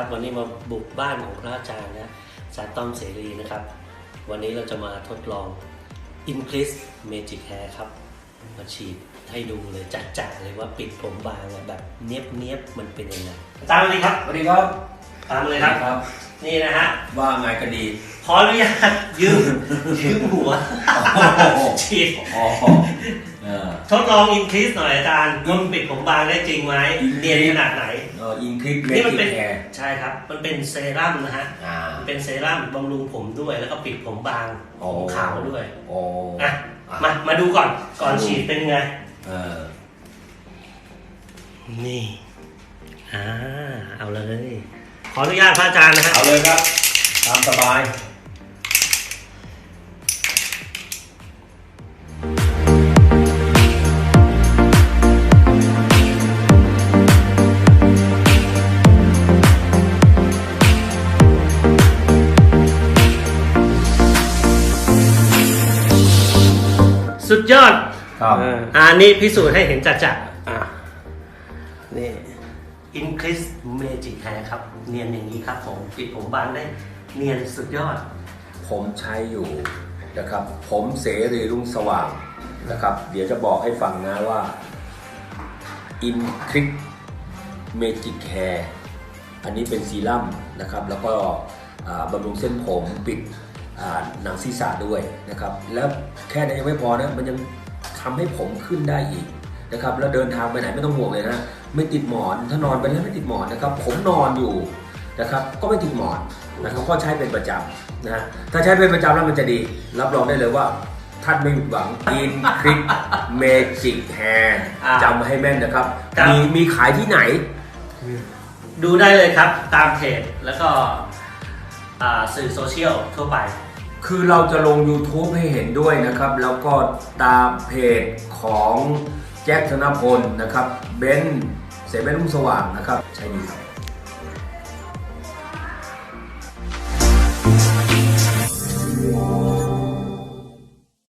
ต้อมเสรีนะครับ วันนี้เราจะมาทดลอง Increase Magic Hair ครับ มาฉีดให้ดูเลยจัดๆเลยว่าปิดผมบางอะแบบเนี้ยบๆมันเป็นยังไงตามมาเลยครับ สวัสดีครับตามมาเลยครับครับ นี่นะฮะ ว่าไงก็ดี ขออนุญาตยืม ยืมหัวฉีด อ๋อเออ ทดลอง Increase หน่อยอาจารย์ว่ามันปิดผมบางได้จริงไหม Increase เนียนขนาดไหน เอออินคลิปเมนี่มันจิเป็นแคร์ใช่ครับ มันเป็นเซรั่มนะฮะอ่า มันเป็นเซรั่มบำรุงผมด้วย แล้วก็ปิดผมบางอ๋อผมขาวด้วยโอ้อะมา มาดูก่อนก่อนฉีดเป็นไง เออนี่อ่าเอาเลย ขออนุญาตพระอาจารย์นะฮะ เอาเลยครับ ตามสบาย สุดยอดครับอ่านี่พิสูจน์ให้เห็นจัดๆอ่านี่ Increase Magic Hair ครับ เนียนอย่างนี้ครับผมปิดผมบางได้เนียนสุดยอด ผมใช้อยู่นะครับ ผมเสรีรุ่งสว่างนะครับ เดี๋ยวจะบอกให้ฟังนะว่าอินคลิปเมจิกแคร์อันนี้เป็นซีรั่มนะครับ แล้วก็อ่าบำรุงเส้นผมปิดอ่า หนังศีรษะด้วยนะครับ แล้วแค่นั้นยังไม่พอนะมันยังทำให้ผมขึ้นได้อีกนะครับ แล้วเดินทางไปไหนไม่ต้องห่วงเลยนะไม่ติดหมอนถ้านอนไปแล้วไม่ติดหมอนนะครับ ผมนอนอยู่นะครับก็ไม่ติดหมอนนะครับก็ใช้เป็นประจำนะฮะถ้าใช้เป็นประจำแล้วมันจะดี รับรองได้เลยว่าท่านไม่ผิดหวัง In Click Magic Hair อ่าจำให้แม่นนะครับครับ มีมีขายที่ไหน ดูได้เลยครับตามเพจแล้วก็อ่าสื่อโซเชียลทั่วไป คือเราจะลง YouTube ให้เห็นด้วยนะครับ แล้วก็ตามเพจของแจ็คธนพลนะครับเบนซ์เสเบนรุ่งสว่างนะครับ ใช่ดีครับ